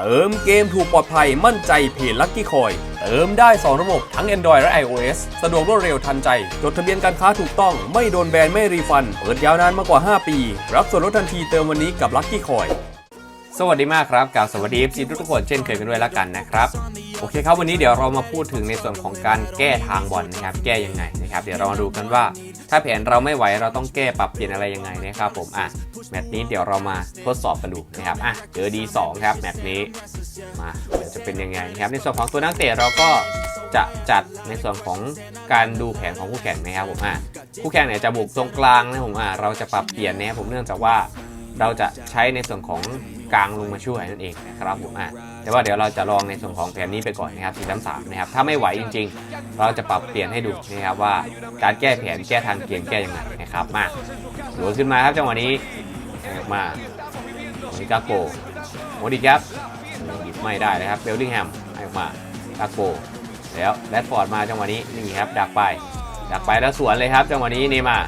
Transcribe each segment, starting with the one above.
เติมเกมถูกปลอดภัยมั่นใจเพจลัคกี้คอย เติมได้ 2 ระบบทั้ง Android และ iOS สะดวกรวดเร็วทันใจ จดทะเบียนการค้าถูกต้อง ไม่โดนแบน ไม่รีฟัน เปิดยาวนานมากกว่า 5 ปี รับส่วนลดทันทีเติมวันนี้กับลัคกี้คอย สวัสดีมากครับกับสวัสดี FC ทุกคนเช่นเคยกันด้วยแล้วกันนะครับโอเคครับวันนี้เดี๋ยวเรามาพูดถึงในส่วนของการแก้ทางบอลนะครับ แก้ยังไงนะครับ เดี๋ยวเรามาดูกันว่า ถ้าแผนเราไม่ไหวเราต้องแก้ปรับเปลี่ยนอะไรยังไงนะครับผมอะแมตช์นี้เดี๋ยวเรามาทดสอบกันดูนะครับอะเจอ D2 ครับแมตช์นี้มาเดี๋ยวจะเป็นยังไงนะครับ ในส่วนของตัวนักเตะเราก็จะจัดในส่วนของการดูแผนของคู่แข่งนะครับผมอะคู่แข่งเนี่ยจะบุกตรงกลางนะผมอะเราจะปรับเปลี่ยนนะครับผมเนื่องจากว่าเราจะใช้ในส่วนของ กลางลงมาช่วยนั่นเองนะครับผมอะแต่ว่าเดี๋ยวเราจะลองในส่วนของแผนนี้ไปก่อนนะครับสี่สามสามนะครับถ้าไม่ไหวจริง ๆ เราจะปรับเปลี่ยนให้ดูนะครับว่าการแก้แผนแก้ทางเกมแก้ยังไงนะครับมาหลวขึ้นมาครับจังหวะนี้ออกมามิกาโกโมดิครับหยิบไม่ได้นะครับเบลลิงแฮมให้ออกมากาโกแล้วแรดฟอร์ดมาจังหวะนี้นี่ครับดักไปดักไปแล้วสวนเลยครับจังหวะนี้นี่มา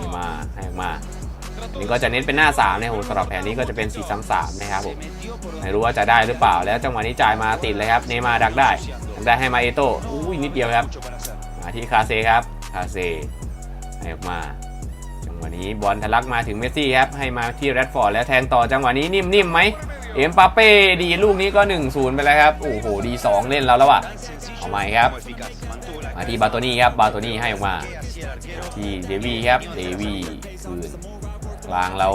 นี่มาให้ออกมา อันนี้ก็จะเน้นเป็นหน้า3นะครับผมสำหรับแผนนี้ก็จะเป็น4 3 3นะครับผมไม่รู้ว่าจะได้หรือเปล่าแล้วจังหวะนี้จ่ายมาติดเลยครับเนมาร์ดักได้ได้ให้มาเอโต้อุ้ยนิดเดียวครับมาที่คาเซครับคาเซให้ออกมาจังหวะนี้บอลทะลักมาถึงเมสซี่ครับให้มาที่แรดฟอร์ดแล้วแทงต่อจังหวะนี้นิ่มๆไหมเอ็มปาเป้ดีลูกนี้ก็ 1-0 ไปแล้วครับ โอ้โห ดี 2 เล่นแล้วแล้วอะเอาใหม่ครับ มาที่บาโตนี่ครับ บาโตนี่ให้ออกมา ที่เดวี่ครับ เดวี่คืน กลางเรา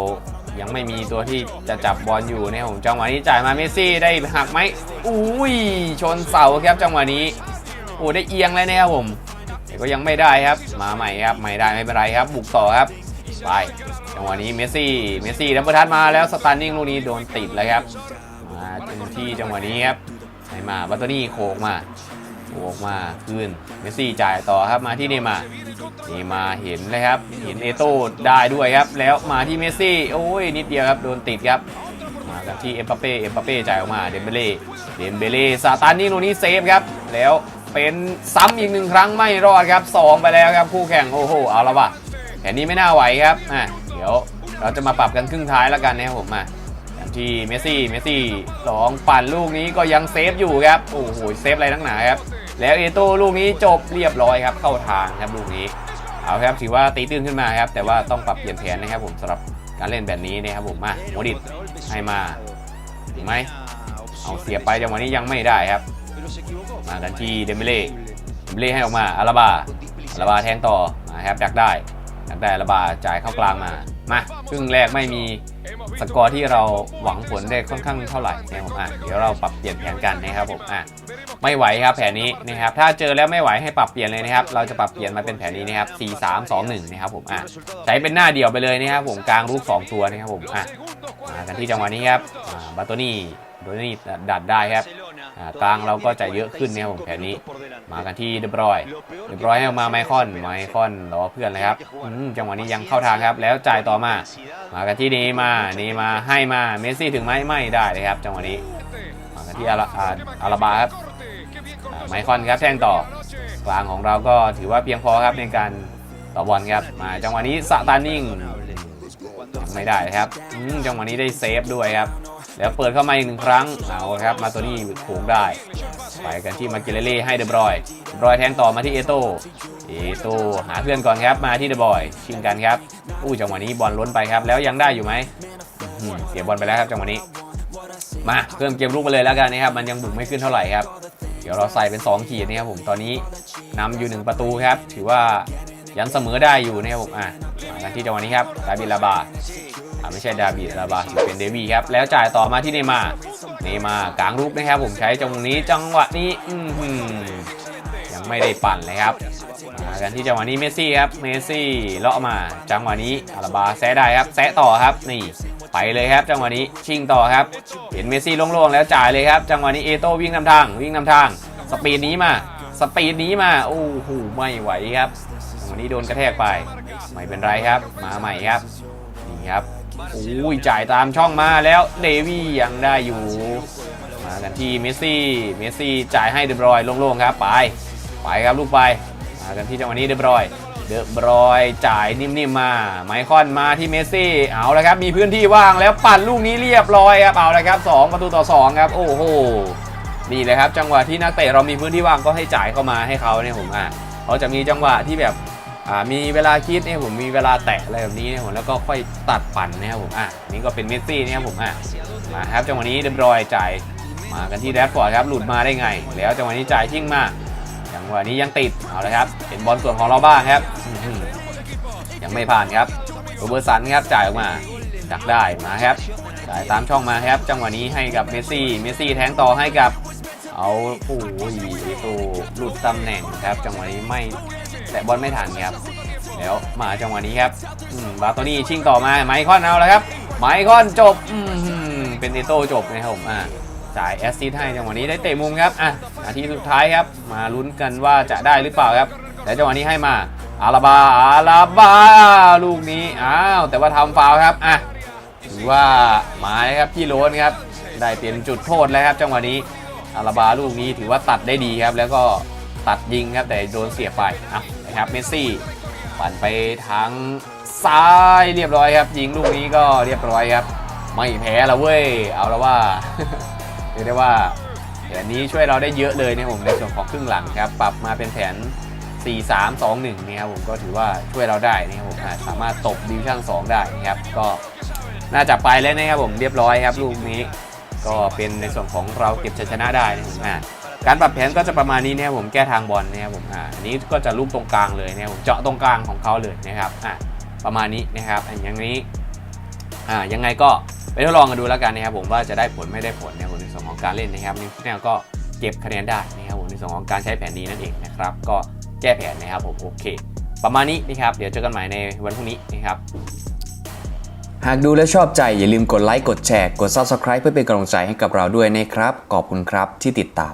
ยังไม่มีตัวที่จะจับบอลอยู่นะครับผมจังหวะนี้จ่ายมาเมสซี่ได้หักไหมอุ้ยชนเสาครับจังหวะนี้โอ้ได้เอียงเลยนะครับผมแต่ก็ยังไม่ได้ครับ มาใหม่ครับไม่ได้ไม่เป็นไรครับ บุกต่อครับไปจังหวะนี้เมสซี่เมสซี่ดับเบิลทัชมาแล้วสตาร์นิ่งลูกนี้โดนติดเลยครับมาเต็มที่จังหวะนี้ครับให้มาบัตโตนี่โคกมา โคกมาคืนเมสซี่จ่ายต่อครับมาที่เนมาร์นี่มาเห็นเลยครับ เห็นเอโต้ได้ด้วยครับ แล้วมาที่เมสซี่โอ้ยนิดเดียวครับโดนติดครับมากันที่เอ็มปาเป้เอ็มปาเป้จ่ายออกมาเดมเบเล่เดมเบเล่ซาตานนี่ลูนี้เซฟครับแล้วเป็นซ้ำอีกหนึ่งครั้งไม่รอดครับสองไปแล้วครับคู่แข่งโอ้โหเอาละว่ะแผนนี้ไม่น่าไหวครับอะเดี๋ยวเราจะมาปรับกันครึ่งท้ายแล้วกันนะครับผมมาอย่างที่เมสซี่เมสซี่ลองปั่นลูกนี้ก็ยังเซฟอยู่ครับโอ้โหเซฟอะไรนักหนาครับ แล้วเอโต้ลูกนี้จบเรียบร้อยครับเข้าทางครับลูกนี้เอาครับถือว่าตีตื้นขึ้นมาครับ แต่ว่าต้องปรับเปลี่ยนแผนนะครับผมสำหรับการเล่นแบบนี้นะครับผมมาโมดิตให้มาถูกไหมเอาเสียไปจังหวะนี้ยังไม่ได้ครับมากันที่เดมเบเล่เดมเบเล่ให้ออกมาอาราบาอาราบาแทงต่อครับดักได้ดักได้อาราบาจ่ายเข้ากลางมามาครึ่งแรกไม่มี สกอร์ที่เราหวังผลได้ค่อนข้างเท่าไหร่นะครับผมอะเดี๋ยวเราปรับเปลี่ยนแผนกันนะครับผมอะไม่ไหวครับแผนนี้นะครับถ้าเจอแล้วไม่ไหวให้ปรับเปลี่ยนเลยนะครับเราจะปรับเปลี่ยนมาเป็นแผนนี้นะครับ 4 3 2 1 นะครับผมอะใช้เป็นหน้าเดี่ยวไปเลยนะครับผมกลางรูป 2 ตัวนะครับผมอะมากันที่จังหวะนี้ครับอ่าบาโตนี่โดนี่ดัดได้ครับ กลางเราก็จะเยอะขึ้นเนะครับผมแผนนี้ มากันที่เดบรอยเดบรอยให้ออกมาไมคอนไมคอนรอเพื่อนเลยครับจังหวะนี้ยังเข้าทางครับ แล้วจ่ายต่อมา มากันที่นย์มานย์มาให้มาเมสซี่ถึงไหมไม่ได้เลยครับ จังหวะนี้ มากันที่อาราอาอาราบาครับไมคอนครับแท่งต่อกลางของเราก็ถือว่าเพียงพอครับในการต่อบอลครับ มาจังหวะนี้สตาร์นิ่งไม่ได้ครับจังหวะนี้ได้เซฟด้วยครับ แล้วเปิดเข้ามาอีกหนึ่งครั้งเอาครับมาตัวนี้โขงได้ไปกันที่มาเกเลเล่ให้เดบรอยบรอยแทงต่อมาที่เอโต้เอโต้หาเพื่อนก่อนครับมาที่เดบอยชิงกันครับอู้จังหวะนี้บอลล้นไปครับแล้วยังได้อยู่ไหมเสียบอลไปแล้วครับจังหวะนี้ มาเพิ่มเกมลุกไปเลยแล้วกันนะครับมันยังบุกไม่ขึ้นเท่าไหร่ครับเดี๋ยวเราใส่เป็น 2 ขีดนะครับผม ตอนนี้นำอยู่ 1 ประตูครับ ถือว่ายันเสมอได้อยู่นะครับผม อะมากันที่จังหวะนี้ครับ ดาบิลาบา ไม่ใช่ดาบิลาบาเป็นเดวี่ครับ แล้วจ่ายต่อมาที่เนมา เนมากลางรุกนะครับผมใช้จังหวะนี้จังหวะนี้อืยังไม่ได้ปั่นเลยครับมากันที่จังหวะนี้เมสซี่ครับ เมสซี่เลาะมา จังหวะนี้อาราบาแซะได้ครับ แซะต่อครับ นี่ไปเลยครับ จังหวะนี้ชิงต่อครับ เห็นเมสซี่โล่งๆแล้วจ่ายเลยครับ จังหวะนี้เอโต้วิ่งนำทาง วิ่งนำทาง สปีดนี้มา สปีดนี้มา โอ้โห ไม่ไหวครับจังหวะนี้โดนกระแทกไป ไม่เป็นไรครับ มาใหม่ครับ นี่ครับ โอ้ยจ่ายตามช่องมาแล้วเดวี่ยังได้อยู่ มากันที่เมสซี่ เมสซี่จ่ายให้เดบรอยโล่งๆครับ ไป ไปครับลูกไป มากันที่จังหวะนี้เดบรอย เดบรอยจ่ายนิ่มๆมา ไมคอนมาที่เมสซี่ เอาละครับ มีพื้นที่ว่างแล้วปั่นลูกนี้เรียบร้อยครับ เอาละครับ 2 ประตูต่อ 2 ครับ โอ้โห นี่เลยครับ จังหวะที่นักเตะเรามีพื้นที่ว่างก็ให้จ่ายเข้ามาให้เขาเนี่ยผมอะเขาจะมีจังหวะที่แบบ มีเวลาคิดเนี่ยผมมีเวลาแตะอะไรแบบนี้เนี่ยผมแล้วก็ค่อยตัดปั่นเนี่ยผมอะนี่ก็เป็นเมสซี่เนี่ยผมอะมาครับจังหวะนี้เดอะบรอยจ่ายมากันที่แรดฟอร์ดครับหลุดมาได้ไง แล้วจังหวะนี้จ่ายทิ้งมาจังหวะนี้ยังติดเอาลยครับเป็นบอลส่วนของเราบ้างครับยังไม่ผ่านครับโรเบอร์สันครับจ่ายออกมาดักได้มาครับจ่ายตามช่องมาครับ จังหวะนี้ให้กับเมสซี่เมสซี่แทงต่อให้กับเอาโอ้ยเอโตหลุดตำแหน่งครับ จังหวะนี้ไม่ แต่บอลไม่ทันครับแล้วมาจังหวะนี้ครับบาโตนี่ชิงต่อมาไมคอนเอาแล้วครับ ไมคอนจบเป็นเอโต้จบนะครับผมอ่าจ่ายแอสซิสให้จังหวะนี้ได้เตะมุมครับอะนาทีสุดท้ายครับ มาลุ้นกันว่าจะได้หรือเปล่าครับแล้วจังหวะนี้ให้มาอาราบาอาราบาลูกนี้อ้าวแต่ว่าทำฟาวครับอะถือว่ามายครับพี่โรนครับ ได้เปลี่ยนจุดโทษแล้วครับ จังหวะนี้อาราบาลูกนี้ถือว่าตัดได้ดีครับ แล้วก็ตัดยิงครับแต่โดนเสียบไปอะ นะครับเมสซี่ปั่นไปทางซ้ายเรียบร้อยครับ ยิงลูกนี้ก็เรียบร้อยครับ ไม่แพ้ล้วเว้ย เอาแล้วว่าเรียกได้ว่าแผนนี้ช่วยเราได้เยอะเลยนะครับผมในส่วนของครึ่งหลังครับ ปรับมาเป็นแผน 4 3 2 1นะครับผมก็ถือว่าช่วยเราได้นะครับผมสามารถตบดิวิชั่น2 ได้นะครับ ก็น่าจะไปแล้วนะครับผมเรียบร้อยครับลูกนี้ ก็เป็นในส่วนของเราเก็บชัยชนะได้นะครับ การปรับแผนก็จะประมาณนี้นะครับผมแก้ทางบอลนะครับผมอ่าอันนี้ก็จะลูกตรงกลางเลยนะครับผมเจาะตรงกลางของเขาเลยนะครับอ่าประมาณนี้นะครับอันอย่างนี้อ่ายังไงก็ไปทดลองกันดูแล้วกันนะครับผมว่าจะได้ผลไม่ได้ผลนะครับผมในส่วนของการเล่นนะครับนิวแนลก็เก็บคะแนนได้นะครับผมในส่วนของการใช้แผนนี้นั่นเองนะครับก็แก้แผนนะครับผมโอเค ประมาณนี้นะครับเดี๋ยวเจอกันใหม่ในวันพรุ่งนี้นะครับหากดูแล้วชอบใจอย่าลืมกดไลค์กดแชร์กด Subscribe เพื่อเป็นกำลังใจให้กับเราด้วยนะครับ ขอบคุณครับที่ติดตาม